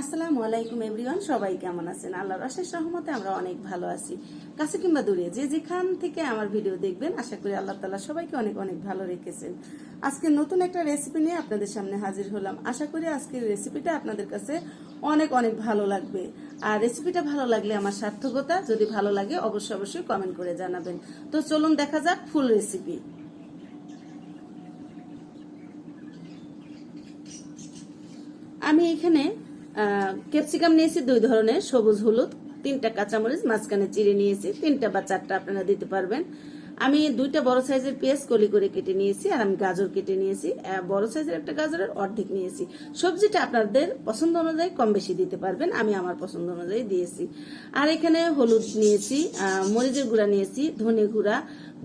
আসসালামু আলাইকুম এভরিওয়ান, সবাই কেমন আছেন? আল্লাহর অশেষ রহমতে আমরা অনেক ভালো আছি। কাছে কিংবা দূরে, যে যেখান থেকে আমার ভিডিও দেখবেন, আশা করি আল্লাহ তালা সবাইকে অনেক অনেক ভালো রেখেছেন। আজকে নতুন একটা রেসিপি নিয়ে আপনাদের সামনে হাজির হলাম। আশা করি আজকের রেসিপিটা আপনাদের কাছে অনেক অনেক ভালো লাগবে। আর রেসিপিটা ভালো লাগলে আমার সার্থকতা, যদি ভালো লাগে অবশ্যই অবশ্যই কমেন্ট করে জানাবেন। তো চলুন দেখা যাক ফুল রেসিপি আমি এখানে ক্যাপসিকাম নিয়েছি, দুই ধরনের, সবুজ, হলুদ। তিনটা কাঁচামরিচ, মাঝখানে চিড়ে নিয়েছি। তিনটা বা চারটা আপনারা দিতে পারবেন। আমি দুইটা বড় সাইজের পেঁয়াজ কলি করে কেটে নিয়েছি আর আমি গাজর কেটে নিয়েছি। বড় সাইজের একটা গাজরের অর্ধেক নিয়েছি। সবজিটা আপনাদের পছন্দ অনুযায়ী কম বেশি দিতে পারবেন, আমি আমার পছন্দ অনুযায়ী দিয়েছি। আর এখানে হলুদ নিয়েছি মরিচের গুঁড়া নিয়েছি, ধনে গুঁড়া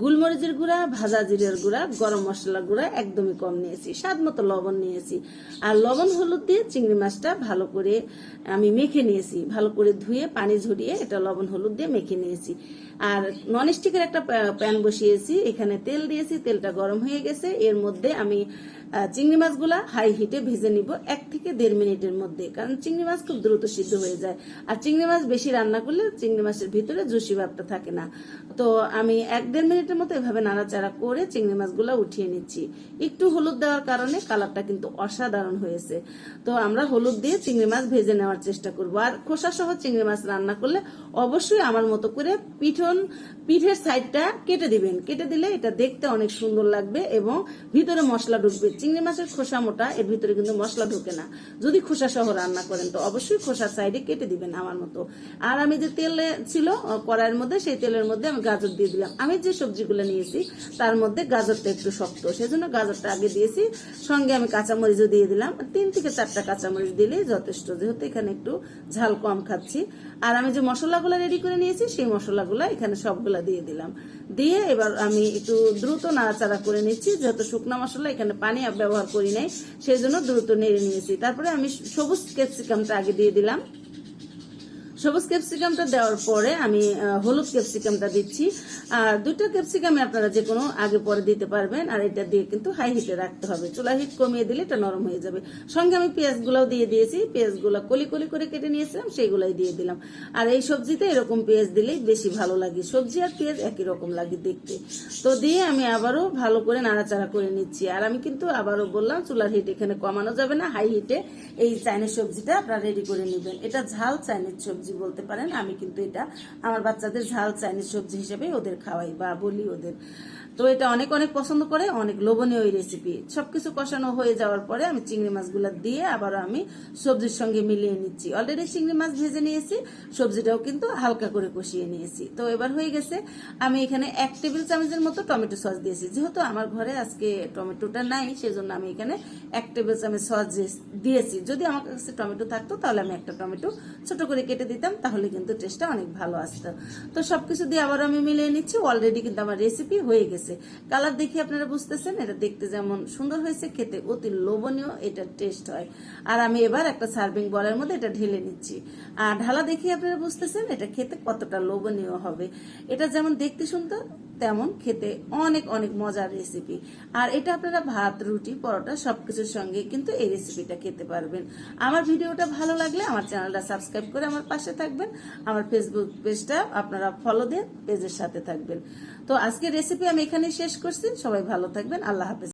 গুলমরিচের গুঁড়া, ভাজা জিরের গুঁড়া, গরম মশলার গুঁড়া একদমই কম নিয়েছি। স্বাদ মতো লবণ নিয়েছি। আর লবণ, হলুদ দিয়ে চিংড়ি মাছটা ভালো করে, আমি মেখে নিয়েছি। ভালো করে ধুয়ে পানি ঝরিয়ে এটা লবণ, হলুদ দিয়ে মেখে নিয়েছি। আর ননস্টিকের একটা প্যান বসিয়েছি। এখানে তেল দিয়েছি, তেলটা গরম হয়ে গেছে। এর মধ্যে আমি চিংড়ি মাছগুলা হাই হিটে ভেজে নিব এক থেকে দেড় মিনিটের মধ্যে। কারণ চিংড়ি মাছ খুব দ্রুত সিদ্ধ হয়ে যায়। আর চিংড়ি মাছ বেশি রান্না করলে চিংড়ি মাছের ভিতরে জুসি ভাবটা থাকে না। তো আমি এক দেড় মিনিটের মতো এভাবে নাড়াচাড়া করে চিংড়ি মাছগুলো উঠিয়ে নিচ্ছি। একটু হলুদ দেওয়ার কারণে কালারটা কিন্তু অসাধারণ হয়েছে। তো আমরা হলুদ দিয়ে চিংড়ি মাছ ভেজে নেওয়ার চেষ্টা করব। আর খোসা সহ চিংড়ি মাছ রান্না করলে অবশ্যই আমার মতো করে পিঠন, পিঠের সাইডটা কেটে দিবেন। কেটে দিলে এটা দেখতে অনেক সুন্দর লাগবে এবং ভিতরে মশলা ঢুকবে। চিংড়ি মাছের খোসা মোটা, এর ভিতরে কিন্তু মশলা ঢুকে না। যদি খোসা সহ রান্না করেন তো অবশ্যই খোসার সাইডে কেটে দিবেন আমার মতো। আর আমি যে তেলে ছিল কড়াইয়ের মধ্যে, সেই তেলের মধ্যে আমি গাজর দিয়ে দিলাম। আমি যে সবজিগুলো নিয়েছি। তার মধ্যে গাজরটা একটু শক্ত। সেজন্য গাজরটা আগে দিয়েছি। সঙ্গে আমি কাঁচামরিচও দিয়ে দিলাম। তিন থেকে চারটা কাঁচামরিচ দিলেই যথেষ্ট। যেহেতু এখানে একটু ঝাল কম খাচ্ছি। আর আমি যে মশলাগুলো রেডি করে নিয়েছি, সেই মশলাগুলো এখানে সবগুলা দিয়ে দিলাম। দিয়ে এবার আমি একটু দ্রুত নাড়াচাড়া করে নিচ্ছি। যেহেতু শুকনো মশলা, এখানে পানি ব্যবহার করি নাই সেই জন্য দ্রুত নেড়ে নিয়েছি। তারপরে আমি সবুজ ক্যাপসিকামটা আগে দিয়ে দিলাম। সবুজ ক্যাপসিকামটা দেওয়ার পরে আমি হলুদ ক্যাপসিকামটা দিচ্ছি। আর দুটো ক্যাপসিকামে আপনারা যে কোনো আগে পরে দিতে পারবেন, আর এটা দিয়ে কিন্তু হাই হিটে রাখতে হবে। চুলা হিট কমিয়ে দিলে এটা নরম হয়ে যাবে। সঙ্গে আমি পেঁয়াজগুলোও দিয়ে দিয়েছি। পেঁয়াজগুলো কলি কলি করে কেটে নিয়েছিলাম, সেইগুলাই দিয়ে দিলাম। আর এই সবজিতে এরকম পেঁয়াজ দিলেই বেশি ভালো লাগে। সবজি আর পেঁয়াজ একই রকম লাগে দেখতে। তো দিয়ে আমি আবারও ভালো করে নাড়াচাড়া করে নিচ্ছি। আর আমি কিন্তু আবারও বললাম চুলার হিট এখানে কমানো যাবে না। হাই হিটে এই চাইনিজ সবজিটা আপনারা রেডি করে নেবেন। এটা ঝাল চাইনিজ সবজি। বলতে পারেন, আমি কিন্তু এটা আমার বাচ্চাদের ঝাল চাইনিজ সবজি হিসেবে ওদের খাওয়াই বা বলি ওদের। তো এটা অনেক অনেক পছন্দ করে, অনেক লোভনীয় এই রেসিপি সবকিছু কষানো হয়ে যাওয়ার পরে আমি চিংড়ি মাছগুলো দিয়ে আবার আমি সবজির সঙ্গে মিলিয়ে নিচ্ছি। অলরেডি চিংড়ি মাছ ভেজে নিয়েছি, সবজিটাও কিন্তু হালকা করে কষিয়ে নিয়েছি। তো এবার হয়ে গেছে, আমি এখানে এক টেবিল চামচের মতো টমেটো সস দিয়েছি। যেহেতু আমার ঘরে আজকে টমেটোটা নাই, সেজন্য আমি এখানে এক টেবিল চামচ সস দিয়েছি। যদি আমার কাছে টমেটো থাকতো, তাহলে আমি একটা টমেটো ছোট করে কেটে দিতাম, তাহলে কিন্তু টেস্টটা অনেক ভালো আসতো। তো সবকিছু দিয়ে আবার আমি মিলিয়ে নিচ্ছি। অলরেডি কিন্তু আমার রেসিপি হয়ে গেছে। কালার দেখে আপনারা বুঝতেছেন, এটা দেখতে যেমন সুন্দর হয়েছে, খেতে অতি লোভনীয়, এটা টেস্ট হয়। আর আমি এবার একটা সার্ভিং বলের মধ্যে এটা ঢেলে নিচ্ছি। আর ঢালা দেখে আপনারা বুঝতেছেন, এটা খেতে কতটা লোভনীয় হবে। এটা যেমন দেখতে সুন্দর তেমন খেতে অনেক অনেক মজার রেসিপি আর এটা আপনারা ভাত, রুটি, পরোটা সবকিছুর সঙ্গে কিন্তু এই রেসিপিটা খেতে পারবেন। আমার ভিডিওটা ভালো লাগলে আমার চ্যানেলটা সাবস্ক্রাইব করে আমার পাশে থাকবেন। আমার ফেসবুক পেজটা আপনারা ফলো দেন পেজের সাথে থাকবেন। তো আজকে রেসিপি আমি এখানে শেষ করছি। সবাই ভালো থাকবেন। আল্লাহ হাফেজ।